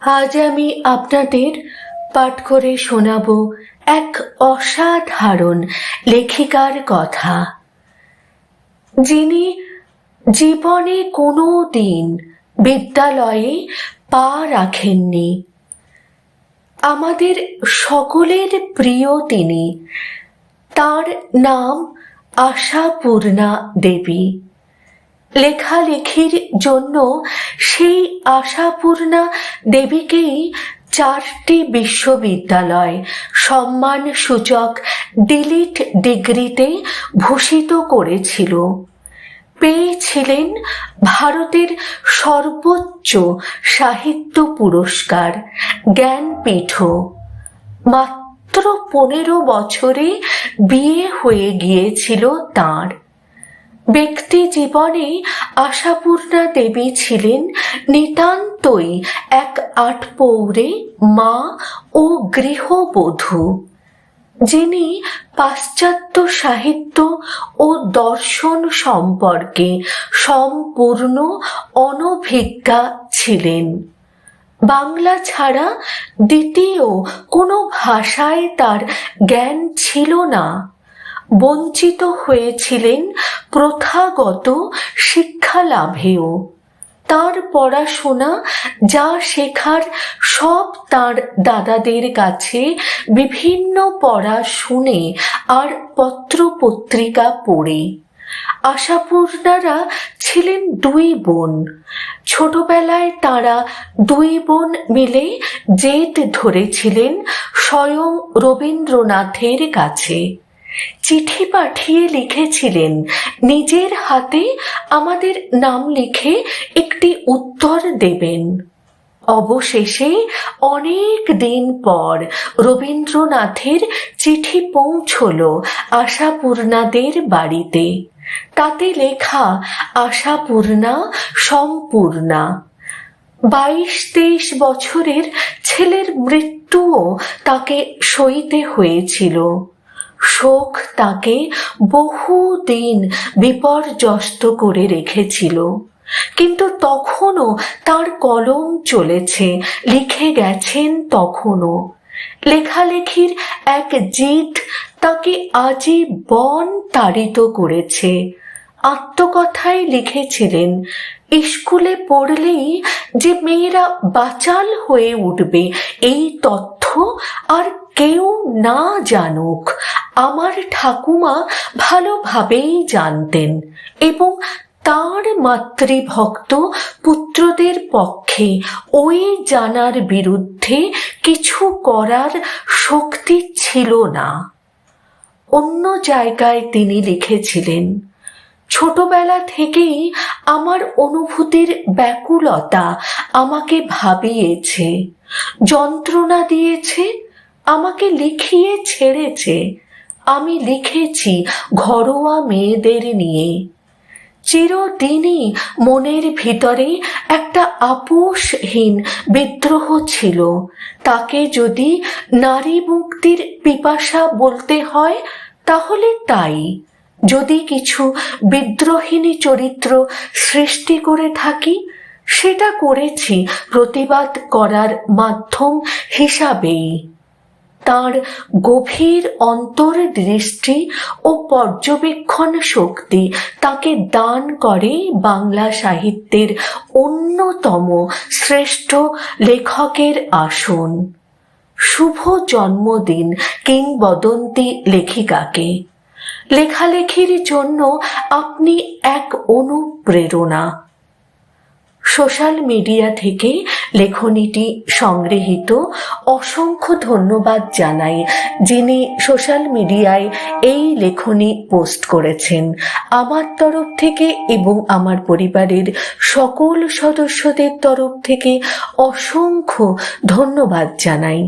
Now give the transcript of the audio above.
আজ আমি আপনাদের পাঠ করে শোনাব এক অসাধারণ লেখিকার কথা। যিনি জীবনে কোনো দিন বিদ্যালয়ে পা রাখেননি। আমাদের সকলের প্রিয় তিনি। তার নাম আশাপূর্ণা দেবী। লেখালেখির জন্য সেই আশাপূর্ণা দেবীকেই চারটি বিশ্ববিদ্যালয় সম্মানসূচক ডিলিট ডিগ্রিতে ভূষিত করেছিল। পেয়েছিলেন ভারতের সর্বোচ্চ সাহিত্য পুরস্কার, জ্ঞানপীঠ। মাত্র পনেরো বছরে বিয়ে হয়ে গিয়েছিল তাঁর। ব্যক্তি জীবনে আশাপূর্ণা দেবী ছিলেন নিতান্তই এক আটপৌরে মা ও গৃহবধূ। যিনি পাশ্চাত্য সাহিত্য ও দর্শন সম্পর্কে সম্পূর্ণ অনভিজ্ঞা ছিলেন। বাংলা ছাড়া দ্বিতীয় কোনো ভাষায় তার জ্ঞান ছিল না। বঞ্চিত হয়েছিলেন প্রথাগত শিক্ষা লাভেও তার পড়াশোনা, যা শেখার, সব তার দাদাদের কাছে বিভিন্ন পড়া শুনে আর পত্র পত্রিকা পড়ে। আশাপূর্ণারা ছিলেন দুই বোন। ছোটবেলায় তারা দুই বোন মিলে জেদ ধরেছিলেন স্বয়ং রবীন্দ্রনাথের কাছে। চিঠি পাঠিয়ে লিখেছিলেন। নিজের হাতে আমাদের নাম লিখে একটি উত্তর দেবেন। অবশেষে অনেক দিন পর রবীন্দ্রনাথের চিঠি পৌঁছল আশাপূর্ণাদের বাড়িতে। তাতে লেখা, আশাপূর্ণা সম্পূর্ণা। বাইশ তেইশ বছরের ছেলের মৃত্যুও তাকে সইতে হয়েছিল। শোক তাকে বহুদিন বিপর্যস্ত করে রেখেছিল। কিন্তু তখনও তার কলম চলেছে, লিখে গেছেন তখনও। লেখালেখির এক জিদ তাকে আজীবন তাড়িত করেছে। আত্মকথায় লিখেছিলেন স্কুলে পড়লেই যে মেয়েরা বাচাল হয়ে উঠবে, এই তথ্য আর কেউ না জানুক, আমার ঠাকুমা ভালোভাবেই জানতেন এবং তার মাতৃভক্ত পুত্রদের পক্ষে ওই জানার বিরুদ্ধে কিছু করার শক্তি ছিল না। অন্য জায়গায় তিনি লিখেছিলেন, ছোটবেলা থেকেই আমার অনুভূতির ব্যাকুলতা আমাকে ভাবিয়েছে, যন্ত্রণা দিয়েছে আমাকে লিখিয়ে ছেড়েছে, আমি লিখেছি ঘরোয়া মেয়েদের নিয়ে। চিরদিনই মনের ভিতরে একটা আপোষহীন বিদ্রোহ ছিল। তাকে যদি নারী মুক্তির পিপাসা বলতে হয়, তাহলে তাই। যদি কিছু বিদ্রোহিণী চরিত্র সৃষ্টি করে থাকি, সেটা করেছি প্রতিবাদ করার মাধ্যম হিসাবেই। তার গভীর অন্তর্দৃষ্টি ও পর্যবেক্ষণ শক্তি তাকে দান করে বাংলা সাহিত্যের অন্যতম শ্রেষ্ঠ লেখকের আসন। শুভ জন্মদিন কিংবদন্তি লেখিকাকে। লেখালেখির জন্য আপনি এক অনুপ্রেরণা। সোশ্যাল মিডিয়া থেকে লেখনীটি সংগৃহীত। অসংখ্য ধন্যবাদ জানাই যিনি সোশ্যাল মিডিয়ায় এই লেখনী পোস্ট করেছেন। আমার তরফ থেকে এবং আমার পরিবারের সকল সদস্যদের তরফ থেকে অসংখ্য ধন্যবাদ জানাই।